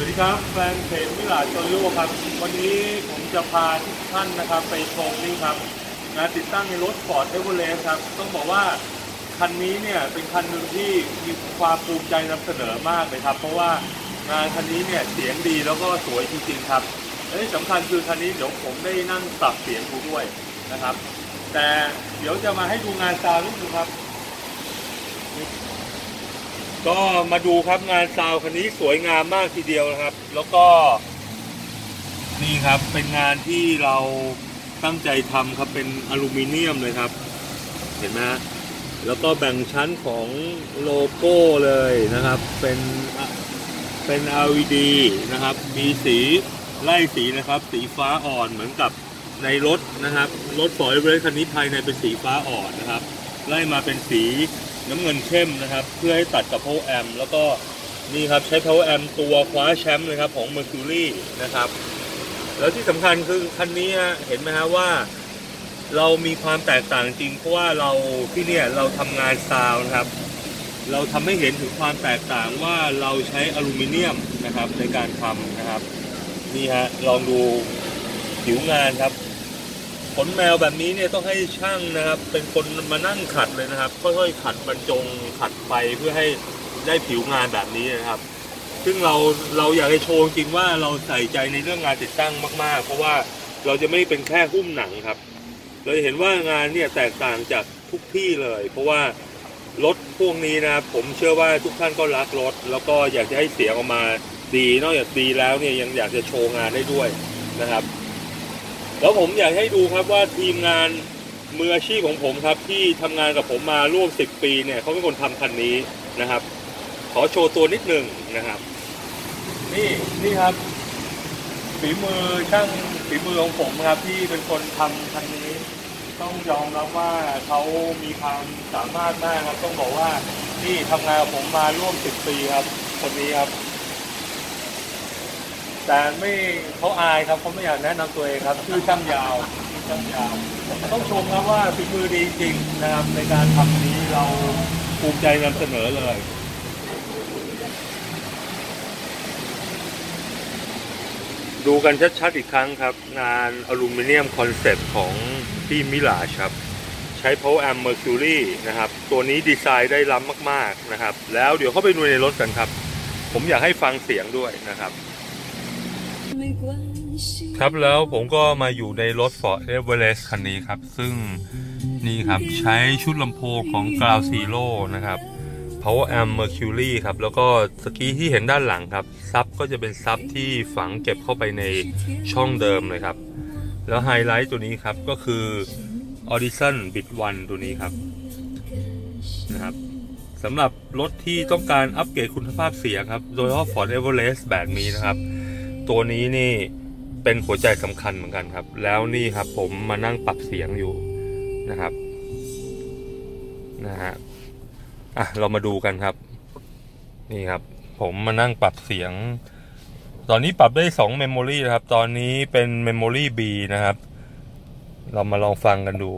วัสดีครับแฟนเพจวิลาโตโยครับ วันนี้ผมจะพาทุกท่านนะครับ ไปชมนี่ครับงานติดตั้งในรถ Ford e v e r e s t ครับ ต้องบอกว่าคันนี้เนี่ยเป็นคันหนึ่งที่มีความภูมิใจนำเสนอมากเลยครับ เพราะว่างานคันนี้เนี่ยเสียงดีแล้วก็สวยจริงๆครับและที่สำคัญคือคันนี้เดี๋ยวผมได้นั่งปรับเสียงดูด้วยนะครับ แต่เดี๋ยวจะมาให้ดูงานซาวด์นิดนึงครับ ก็มาดูครับงานซาวคันนี้สวยงามมากทีเดียวนะครับ แล้วก็ นี่ครับเป็นงานที่เราตั้งใจทำครับเป็นอลูมิเนียมเลยครับ เห็นไหมแล้วก็แบ่งชั้นของโลโก้เลยนะครับ เป็นเป็น LED นะครับ มีสีไล่สีนะครับ สีฟ้าอ่อนเหมือนกับในรถนะครับ รถฟอร์ดเวอรสต์คันนี้ภายในเป็นสีฟ้าอ่อนนะครับ ไล่มาเป็นสี น้ำเงินเข้มนะครับ เพื่อให้ตัดกับ power amp แล้วก็นี่ครับใช้ power amp ตัวคว้าแชมป์เลยครับของ Mercury นะครับ แล้วที่สำคัญคือคันนี้เห็นไหมฮะว่า เรามีความแตกต่างจริง เพราะว่าเราที่เนี่ยเราทำงานซาวน์นะครับ เราทำให้เห็นถึงความแตกต่างว่าเราใช้อลูมิเนียมนะครับในการทำนะครับ นี่ฮะลองดูผิวงานครับ ขนแมวแบบนี้เนี่ยต้องให้ช่างนะครับ เป็นคนมานั่งขัดเลยนะครับค่อยๆขัดบรรจงขัดไปเพื่อให้ได้ผิวงานแบบนี้นะครับ ซึ่งเราเราอยากให้โชว์จริงว่าเราใส่ใจในเรื่องงานติดตั้งมาก ๆ เพราะว่าเราจะไม่เป็นแค่หุ้มหนังครับ เราจะเห็นว่างานเนี่ยแตกต่างจากทุกที่เลย เพราะว่ารถพวกนี้นะครับผมเชื่อว่าทุกท่านก็รักรถ แล้วก็อยากจะให้เสียงออกมาดี นอกจากดีแล้วเนี่ยยังอยากจะโชว์งานได้ด้วยนะครับ แล้วผมอยากให้ดูครับว่าทีมงานมืออาชีพของผมครับ ที่ทำงานกับผมมาร่วม 10 ปีเนี่ยเขาเป็นคนทำคันนี้นะครับ ขอโชว์ตัวนิดหนึ่งนะครับ นี่นี่ครับฝีมือช่างฝีมือของผมครับที่เป็นคนทำคันนี้ ต้องยอมรับว่าเขามีความสามารถมากครับต้องบอกว่านี่ทำงานกับผมมาร่วม 10 ปีครับคนนี้ครับ แต่ไม่เขาอายครับเขาไม่อยากแนะนำตัวเองครับชื่อช่างยาวชื่อช่างยาว ต้องชมครับว่าฝีมือดีจริงนะครับในการทำนี้เราภูมิใจนำเสนอเลยดูกันชัดๆอีกครั้งครับ งานอลูมิเนียมคอนเซปต์ของพี่มิลาครับ ใช้ Power Amp Mercury นะครับ ตัวนี้ดีไซน์ได้ล้ำมากๆนะครับ แล้วเดี๋ยวเข้าไปดูในรถกันครับ ผมอยากให้ฟังเสียงด้วยนะครับ ครับแล้วผมก็มาอยู่ในรถ Ford Everest คันนี้ครับ ซึ่งนี่ครับใช้ชุดลำโพงของ Ground Zero นะครับ Power Amp Mercury ครับ แล้วก็สกีที่เห็นด้านหลังครับ ซับก็จะเป็นซับที่ฝังเก็บเข้าไปในช่องเดิมเลยครับ แล้วไฮไลท์ตัวนี้ครับก็คือ Audition Bit 1ตัวนี้ครับนะครับสำหรับรถที่ต้องการอัปเกรดคุณภาพเสียงครับ โดยเฉพาะ Ford Everest แบบนี้นะครับ ตัวนี้นี่เป็นหัวใจสำคัญเหมือนกันครับ แล้วนี่ครับผมมานั่งปรับเสียงอยู่นะครับนะฮะอะเรามาดูกันครับ นี่ครับ ผมมานั่งปรับเสียง ตอนนี้ปรับได้2 Memory นะครับ ตอนนี้เป็น Memory B นะครับ เรามาลองฟังกันดู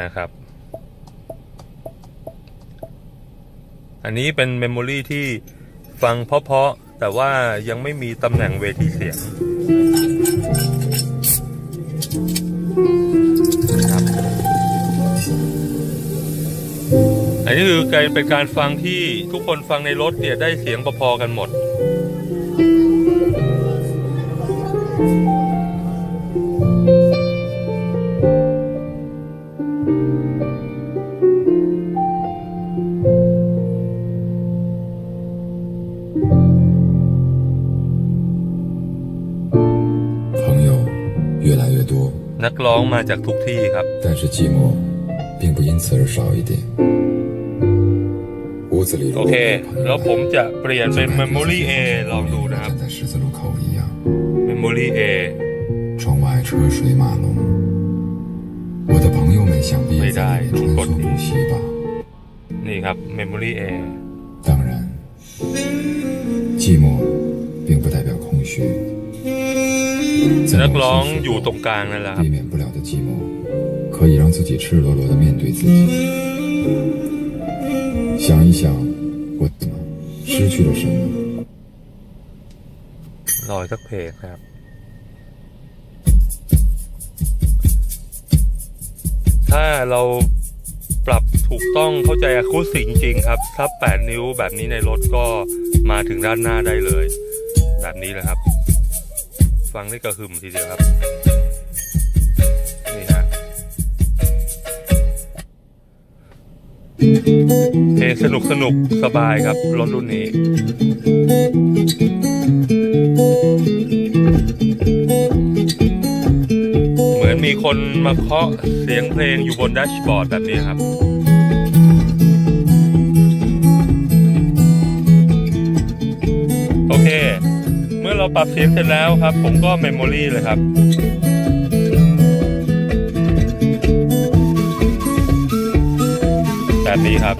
นะครับ อันนี้เป็น Memory ที่ฟังเพราะๆ แต่ว่ายังไม่มีตำแหน่งเวทีเสียงครับอันนี้คือการเป็นการฟังที่ทุกคนฟังในรถเนี่ยได้เสียงพอๆกันหมด นักร้องมาจากทุกที่ครับ 但是寂寞并不因此而少一点。屋子里如 โอ 果 เค 没有朋 แล้ว 友， ผมจะเปลี่ยน 就 เป็น 感觉自 Memory 己 A ลองดูนะครับ 站在十字路口一样， Memory A 窗外车水马龙。我的朋友们想必也在里面穿梭不息吧？ นี่ครับ Memory A 当然，寂寞 นัก 某 ร้อง 些时 อยู่ 候 ตรงกลางนั่นแหละครับ 避免不了的寂寞，可以让自己赤裸裸的面对自己。想一想，我怎么失去了什么？ รอสักเพลงนะครับ ถ้าเราปรับถูกต้องเข้าใจอะคูสติกจริงๆครับถ้า8นิ้วแบบนี้ในรถก็มาถึงด้านหน้าได้เลย แบบนี้เลยครับ ฟังได้กระหึ่มทีเดียวครับ นี่ฮะเพลงสนุกสนุกสบายครับ รถรุ่นนี้เหมือนมีคนมาเคาะเสียงเพลงอยู่บนแดชบอร์ดแบบนี้ครับ โอเค เราปรับเสียงเสร็จแล้วครับ ผมก็เมมโมรีเลยครับแบบนี้ครับ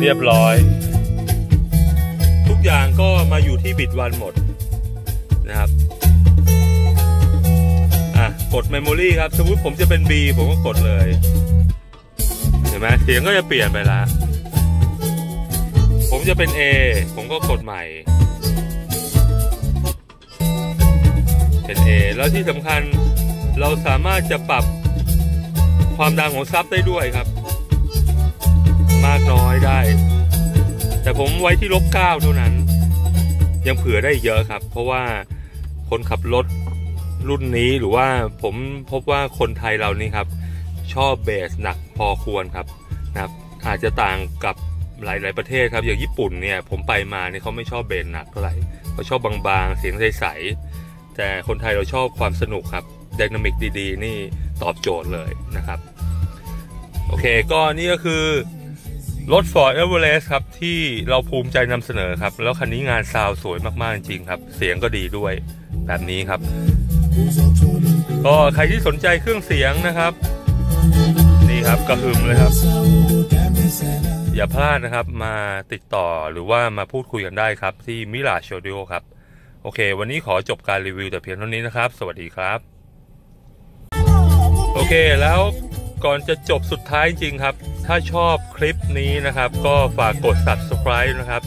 เรียบร้อย ทุกอย่างก็มาอยู่ที่บิดวันหมดนะครับ กด Memory ครับ สมมติผมจะเป็น B ผมก็กดเลย เห็นไหมเสียงก็จะเปลี่ยนไปละผมจะเป็น A ผมก็กดใหม่ เป็น A แล้วที่สำคัญเราสามารถจะปรับความดังของซับได้ด้วยครับ มากน้อยได้ แต่ผมไว้ที่ลบเก้าเท่านั้น ยังเผื่อได้เยอะครับ เพราะว่าคนขับรถ รุ่นนี้หรือว่าผมพบว่าคนไทยเรานี่ครับ ชอบเบสหนักพอควรครับนะครับ อาจจะต่างกับหลาย ๆ ประเทศครับอย่างญี่ปุ่นเนี่ยผมไปมาเนี่ยเขาไม่ชอบเบสหนักเท่าไหร่เขาชอบบางๆ เสียงใสๆแต่คนไทยเราชอบความสนุกครับดินามิกดีๆ นี่ตอบโจทย์เลยนะครับ โอเคก็นี่ก็คือ รถ Ford Everest ครับ ที่เราภูมิใจนำเสนอครับ แล้วคันนี้งานซาวสวยมาก ๆ จริงครับ เสียงก็ดีด้วยแบบนี้ครับ ก็ใครที่สนใจเครื่องเสียงนะครับ นี่ครับกระหึ่มเลยครับ อย่าพลาดนะครับมาติดต่อหรือว่ามาพูดคุยกันได้ครับ ที่มิลาโชดิโอครับ โอเค วันนี้ขอจบการรีวิวแต่เพียงเท่านี้นะครับ สวัสดีครับ โอเคแล้วก่อนจะจบสุดท้ายจริงครับ ถ้าชอบคลิปนี้นะครับ ก็ฝากกด subscribe นะครับ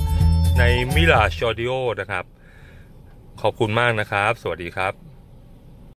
ในมิลา Audio นะครับ ขอบคุณมากนะครับ สวัสดีครับ